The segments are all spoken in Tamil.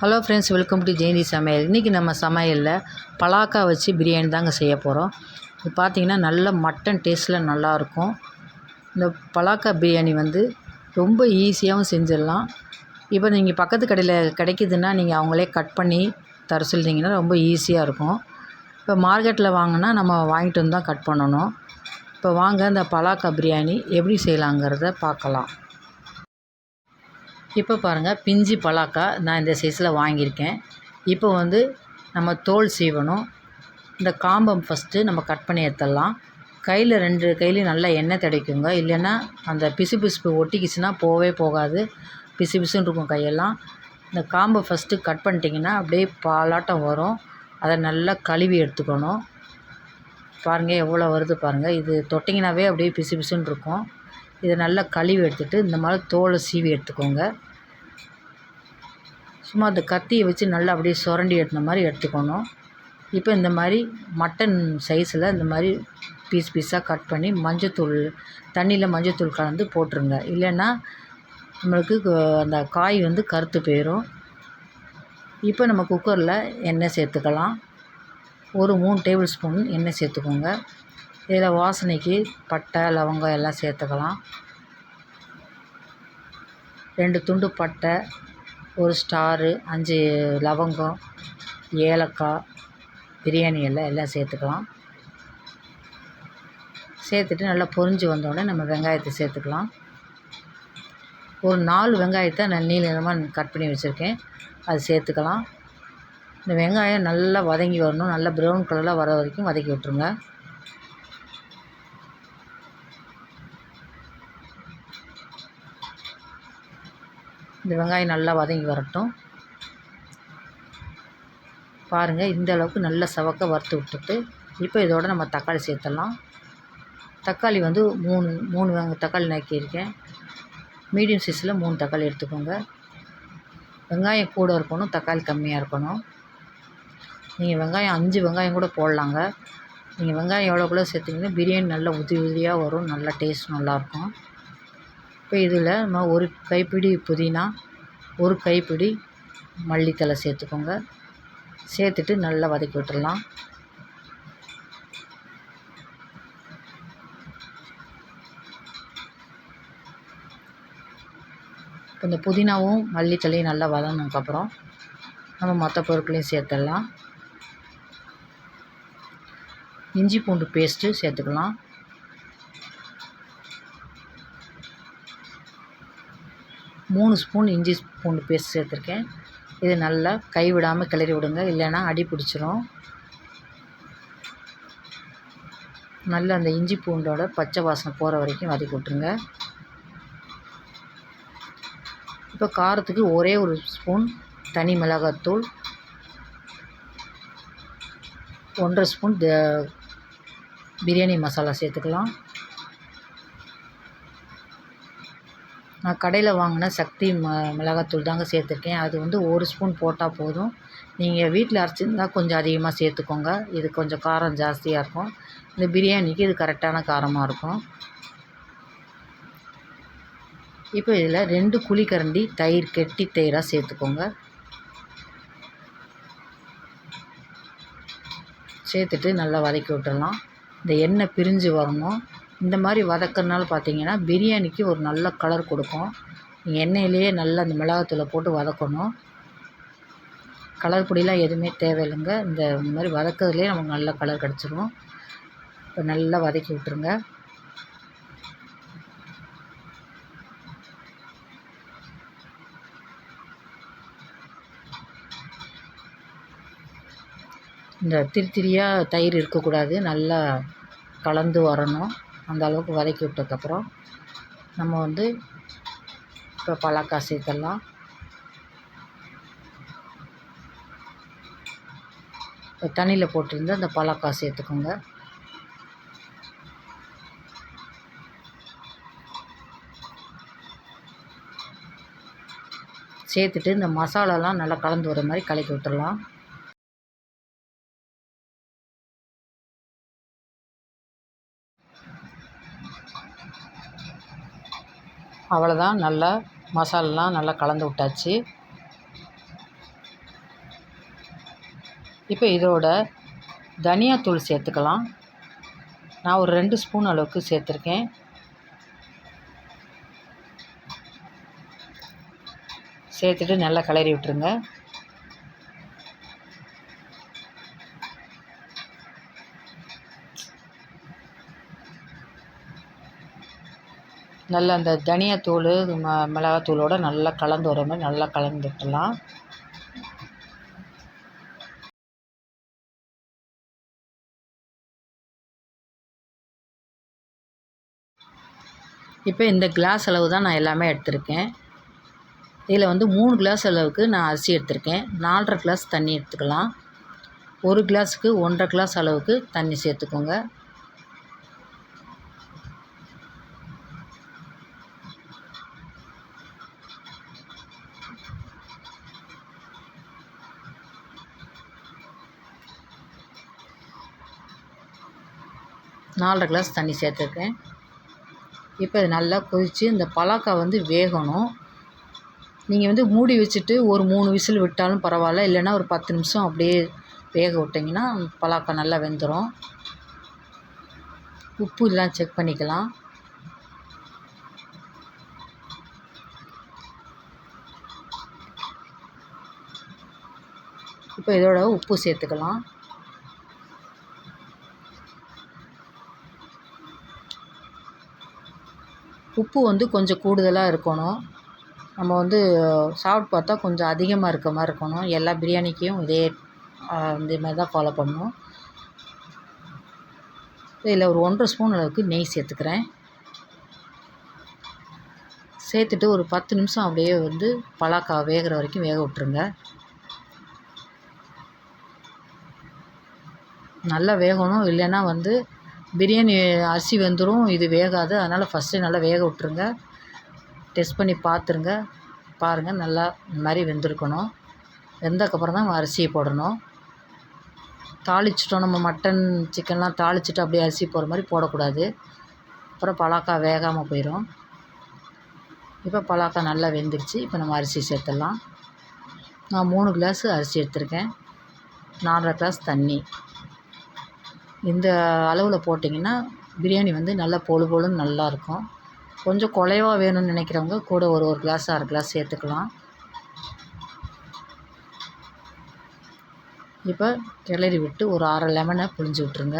Hello friends welcome to Jayanthi சமையல் இன்றைக்கி நம்ம சமையலில் பலாக்கா வச்சு பிரியாணி தாங்க செய்ய போகிறோம் இது பார்த்திங்கன்னா நல்ல மட்டன் டேஸ்ட்டில் நல்லாயிருக்கும் இந்த பலாக்கா பிரியாணி வந்து ரொம்ப ஈஸியாகவும் செஞ்சிடலாம். இப்போ நீங்கள் பக்கத்து கடையில் கிடைக்குதுன்னா நீங்கள் அவங்களே கட் பண்ணி தர சொல்லிங்கன்னா ரொம்ப ஈஸியாக இருக்கும். இப்போ மார்க்கெட்டில் வாங்கினா நம்ம வாங்கிட்டு வந்து தான் கட் பண்ணணும். இப்போ வாங்க இந்த பலாக்கா பிரியாணி எப்படி செய்யலாங்கிறத பார்க்கலாம். இப்போ பாருங்கள் பிஞ்சு பலாக்கா நான் இந்த சைஸில் வாங்கியிருக்கேன். இப்போ வந்து நம்ம தோல் சீவணும். இந்த காம்பம் ஃபஸ்ட்டு நம்ம கட் பண்ணி எடுத்துடலாம். கையில் ரெண்டு கையிலையும் நல்லா எண்ணெய் தடைக்குங்க இல்லைன்னா அந்த பிசு பிசுப்பு ஒட்டிக்கிச்சுன்னா போகவே போகாது. பிசு பிசுன்னு இருக்கும் கையெல்லாம். இந்த காம்பை ஃபஸ்ட்டு கட் பண்ணிட்டிங்கன்னா அப்படியே பாலாட்டம் வரும். அதை நல்லா கழுவி எடுத்துக்கணும். பாருங்கள் எவ்வளோ வருது பாருங்கள் இது தொட்டிங்கனாவே அப்படியே பிசு பிசுன்னு இருக்கும். இதை நல்லா கழுவி எடுத்துகிட்டு இந்த மாதிரி தோலை சீவி எடுத்துக்கோங்க. சும்மா அந்த கத்தியை வச்சு நல்லா அப்படியே சுரண்டி எடுத்த மாதிரி எடுத்துக்கணும். இப்போ இந்த மாதிரி மட்டன் சைஸில் இந்த மாதிரி பீஸ் பீஸாக கட் பண்ணி மஞ்சத்தூள் தண்ணியில் மஞ்சத்தூள் கலந்து போட்டுருங்க. இல்லைன்னா நம்மளுக்கு அந்த காய் வந்து கருத்து போயிடும் இப்போ நம்ம குக்கரில் எண்ணெய் சேர்த்துக்கலாம். ஒரு மூணு டேபிள் ஸ்பூன் எண்ணெய் சேர்த்துக்கோங்க. இதில் வாசனைக்கு பட்டை லவங்கம் எல்லாம் சேர்த்துக்கலாம். ரெண்டு துண்டு பட்டை ஒரு ஸ்டாரு அஞ்சு லவங்கம் ஏலக்காய் பிரியாணி எல்லாம் எல்லாம் சேர்த்துக்கலாம். சேர்த்துட்டு நல்லா பொரிஞ்சு வந்தோடனே நம்ம வெங்காயத்தை சேர்த்துக்கலாம். ஒரு நாலு வெங்காயத்தை நான் நீள நீளமாக கட் பண்ணி வச்சுருக்கேன். அது சேர்த்துக்கலாம். இந்த வெங்காயம் நல்லா வதங்கி வரணும். நல்லா ப்ரௌன் கலரில் வர வரைக்கும் வதக்கி விட்ருங்க இந்த வெங்காயம் நல்லா வதங்கி வரட்டும். பாருங்கள் இந்த அளவுக்கு நல்ல சவக்க வறுத்து விட்டுட்டு இப்போ இதோட நம்ம தக்காளி சேர்த்துடலாம். தக்காளி வந்து மூணு மூணு வெங்க தக்காளி நக்கியிருக்கேன் மீடியம் சைஸில் மூணு தக்காளி எடுத்துக்கோங்க. வெங்காயம் கூட இருக்கணும் தக்காளி கம்மியாக இருக்கணும். நீங்கள் வெங்காயம் அஞ்சு வெங்காயம் கூட போடலாங்க. நீங்கள் வெங்காயம் எவ்வளோக்குள்ளே சேர்த்திங்கன்னா பிரியாணி நல்லா உதிரி உதிரியாக வரும் நல்லா டேஸ்ட் நல்லாயிருக்கும் இப்போ இதில் நம்ம ஒரு கைப்பிடி புதினா ஒரு கைப்பிடி மல்லித்தழை சேர்த்துக்கோங்க. சேர்த்துட்டு நல்லா வதக்கி விட்டுடலாம் இப்போ இந்த புதினாவும் மல்லித்தலையும் நல்லா வதங்கினதுக்கப்புறம் நம்ம மற்ற பொருட்களையும் சேர்த்துடலாம். இஞ்சி பூண்டு பேஸ்ட்டு சேர்த்துக்கலாம். மூணு ஸ்பூன் இஞ்சி பூண்டு பேஸ்ட் சேர்த்துருக்கேன். இது நல்லா கைவிடாமல் கிளறி விடுங்க. இல்லைன்னா அடி பிடிச்சிரும். நல்லா அந்த இஞ்சி பூண்டோட பச்சை வாசனை போகிற வரைக்கும் வதக்கி விட்ருங்க இப்போ காரத்துக்கு ஒரே ஒரு ஸ்பூன் தனி மிளகாத்தூள் ஒன்றரை ஸ்பூன் பிரியாணி மசாலா சேர்த்துக்கலாம். நான் கடையில் வாங்கின சக்தி ம மிளகாத்தூள் தாங்க சேர்த்துருக்கேன். அது வந்து ஒரு ஸ்பூன் போட்டால் போதும். நீங்கள் வீட்டில் அரைச்சிருந்தால் கொஞ்சம் அதிகமாக சேர்த்துக்கோங்க. இது கொஞ்சம் காரம் ஜாஸ்தியாக இருக்கும். இந்த பிரியாணிக்கு இது கரெக்டான காரமாக இருக்கும். இப்போ இதில் ரெண்டு குழிக்கரண்டி தயிர் கெட்டி தயிராக சேர்த்துக்கோங்க. சேர்த்துட்டு நல்லா வதக்கி விட்டுடலாம் இந்த எண்ணெய் பிரிஞ்சு வரணும். இந்த மாதிரி வதக்கிறனால பார்த்தீங்கன்னா பிரியாணிக்கு ஒரு நல்ல கலர் கொடுக்கும். நீங்கள் எண்ணெயிலேயே நல்லா அந்த மிளகாத்தூளை போட்டு வதக்கணும். கலர் பொடியெலாம் எதுவுமே தேவையில்லைங்க. இந்த மாதிரி வதக்கிறதுலேயே நமக்கு நல்ல கலர் கிடச்சிரும். இப்போ நல்லா வதக்கி விட்டுருங்க. இந்த திரித்திரியாக தயிர் இருக்கக்கூடாது. நல்லா கலந்து வரணும். அந்த அளவுக்கு வதக்கி விட்டதுக்கப்புறம் நம்ம வந்து இப்போ பலாக்காய் சேர்த்துடலாம். இப்போ தண்ணியில் போட்டிருந்து அந்த பலாக்காய் சேர்த்துக்கோங்க. சேர்த்துட்டு இந்த மசாலாலாம் நல்லா கலந்து வர மாதிரி கலக்கி விட்டுடலாம். அவ்வளோதான் நல்லா மசாலாலாம் நல்லா கலந்து விட்டாச்சு. இப்போ இதோட தனியாத்தூள் சேர்த்துக்கலாம். நான் ஒரு ரெண்டு ஸ்பூன் அளவுக்கு சேர்த்துருக்கேன். சேர்த்துட்டு நல்லா கிளறி விட்டுருங்க. நல்லா அந்த தனியாத்தூள் ம மிளகாத்தூளோடு நல்லா கலந்து வர மாதிரி நல்லா கலந்துட்டலாம் இப்போ இந்த கிளாஸ் அளவு தான் நான் எல்லாமே எடுத்திருக்கேன். இதில் வந்து மூணு கிளாஸ் அளவுக்கு நான் அரிசி எடுத்திருக்கேன். நாலரை கிளாஸ் தண்ணி எடுத்துக்கலாம். ஒரு கிளாஸுக்கு ஒன்றரை கிளாஸ் அளவுக்கு தண்ணி சேர்த்துக்கோங்க. நாலரை கிளாஸ் தண்ணி சேர்த்துருக்கேன். இப்போ இது நல்லா கொதித்து இந்த பலாக்காய் வந்து வேகணும். நீங்கள் வந்து மூடி வச்சுட்டு ஒரு மூணு விசில் விட்டாலும் பரவாயில்ல இல்லைன்னா ஒரு பத்து நிமிஷம் அப்படியே வேக விட்டிங்கன்னா பலாக்காய் நல்லா வெந்துடும் உப்பு இதெல்லாம் செக் பண்ணிக்கலாம். இப்போ இதோட உப்பு சேர்த்துக்கலாம். உப்பு வந்து கொஞ்சம் கூடுதலாக இருக்கணும். நம்ம வந்து சாப்பிட்டு பார்த்தா கொஞ்சம் அதிகமாக இருக்க மாதிரி இருக்கணும். எல்லா பிரியாணிக்கும் இதே இந்த மாதிரி தான் ஃபாலோ பண்ணணும். இதில் ஒரு ஒன்றரை ஸ்பூன் அளவுக்கு நெய் சேர்த்துக்கிறேன். சேர்த்துட்டு ஒரு பத்து நிமிஷம் அப்படியே வந்து பலாக்கா வேகிற வரைக்கும் வேக விட்ருங்க நல்லா வேகணும். இல்லைன்னா வந்து பிரியாணி அரிசி வெந்துடும் இது வேகாது. அதனால் ஃபஸ்ட்டு நல்லா வேக விட்ருங்க டெஸ்ட் பண்ணி பார்த்துருங்க பாருங்கள் நல்லா இந்த மாதிரி வெந்திருக்கணும். வெந்தக்கப்புறம் தான் அரிசியை போடணும். தாளிச்சிட்டோம். நம்ம மட்டன் சிக்கன்லாம் தாளிச்சிட்டு அப்படியே அரிசி போடுற மாதிரி போடக்கூடாது. அப்புறம் பலாக்கா வேகாமல் போயிடும் இப்போ பலாக்கா நல்லா வெந்துருச்சு. இப்போ நம்ம அரிசி சேர்த்துடலாம். நான் மூணு கிளாஸு அரிசி எடுத்திருக்கேன். நாலரை கிளாஸ் தண்ணி. இந்த அளவில் போட்டிங்கன்னா பிரியாணி வந்து நல்லா பொழு பொழுன்னு நல்லாயிருக்கும் கொஞ்சம் குலைவா வேணும்னு நினைக்கிறவங்க கூட ஒரு ஒரு கிளாஸ் அரை கிளாஸ் சேர்த்துக்கலாம். இப்போ கிளறி விட்டு ஒரு அரை லெமனை புழிஞ்சு விட்ருங்க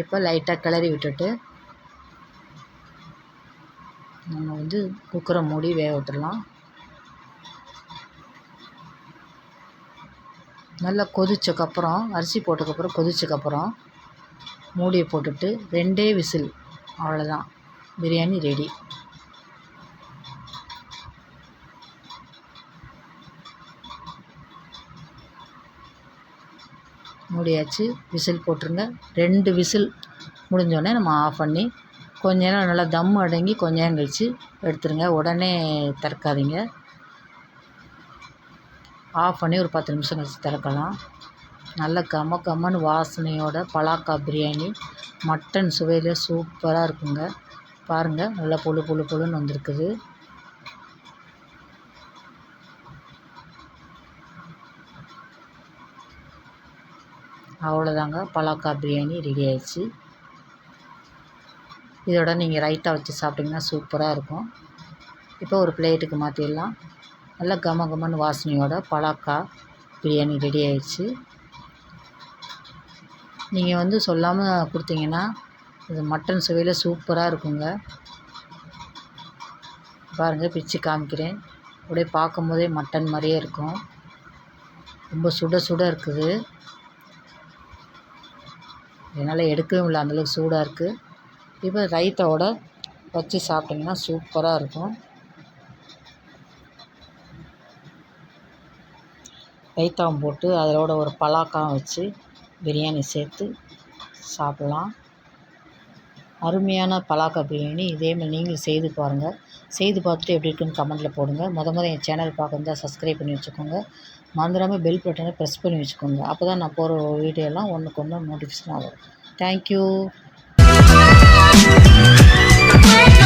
இப்போ லைட்டாக கிளறி விட்டுட்டு நம்ம வந்து குக்கரை மூடி வேக விட்டுடலாம். நல்லா கொதிச்சக்கப்புறம் அரிசி போட்டதுக்கப்புறம் கொதிச்சக்கப்புறம் மூடியை போட்டுட்டு ரெண்டே விசில் அவ்வளோதான் பிரியாணி ரெடி. மூடியாச்சு. விசில் போட்டுருங்க. ரெண்டு விசில் முடிஞ்சோடனே நம்ம ஆஃப் பண்ணி கொஞ்ச நேரம் நல்லா தம் அடங்கி கொஞ்ச நேரம் கழித்து எடுத்துருங்க. உடனே திறக்காதீங்க. ஆஃப் பண்ணி ஒரு பத்து நிமிஷம் கழிச்சு திறக்கலாம். நல்ல கம கம்மன்னு வாசனையோட பலாக்கா பிரியாணி. மட்டன் சுவையில் சூப்பராக இருக்குங்க. பாருங்கள் நல்லா பொழு பொழு பொழுன்னு வந்திருக்குது. அவ்வளோதாங்க பலாக்கா பிரியாணி ரெடி ஆயிடுச்சு. இதோட நீங்கள் ரைத்தா வச்சு சாப்பிட்டிங்கன்னா சூப்பராக இருக்கும். இப்போ ஒரு பிளேட்டுக்கு மாற்றிடலாம். நல்லா கம கமன்னு வாசனையோட பலாக்கா பிரியாணி ரெடி ஆயிடுச்சு. நீங்கள் வந்து சொல்லாமல் கொடுத்தீங்கன்னா இது மட்டன் சுவையில் சூப்பராக இருக்குங்க. பாருங்கள் பிச்சு காமிக்கிறேன். அப்படியே பார்க்கும்போதே மட்டன் மாதிரியே இருக்கும். ரொம்ப சுட சுட இருக்குது. என்னால் எடுக்கவும் இல்லை அந்தளவுக்கு சூடாக இருக்குது. இப்போ ரைத்தாவோட வச்சு சாப்பிட்டிங்கன்னா சூப்பராக இருக்கும். ரைத்தாவும் போட்டு அதோட ஒரு பலாக்காவும் வச்சு பிரியாணி சேர்த்து சாப்பிட்லாம். அருமையான பலாக்கா பிரியாணி. இதேமாதிரி நீங்களும் செய்து பாருங்கள் செய்து பார்த்துட்டு எப்படி இருக்குன்னு கமெண்ட்டில் போடுங்க. முத முத என் சேனல் பார்க்குறதா சப்ஸ்கிரைப் பண்ணி வச்சுக்கோங்க. மறந்துடாமல் பெல் பட்டனை ப்ரெஸ் பண்ணி வச்சுக்கோங்க. அப்போ தான் நான் போகிற வீடியோலாம் ஒன்றுக்கு ஒன்று நோட்டிஃபிகேஷன் ஆகும் தேங்க்யூ Bye.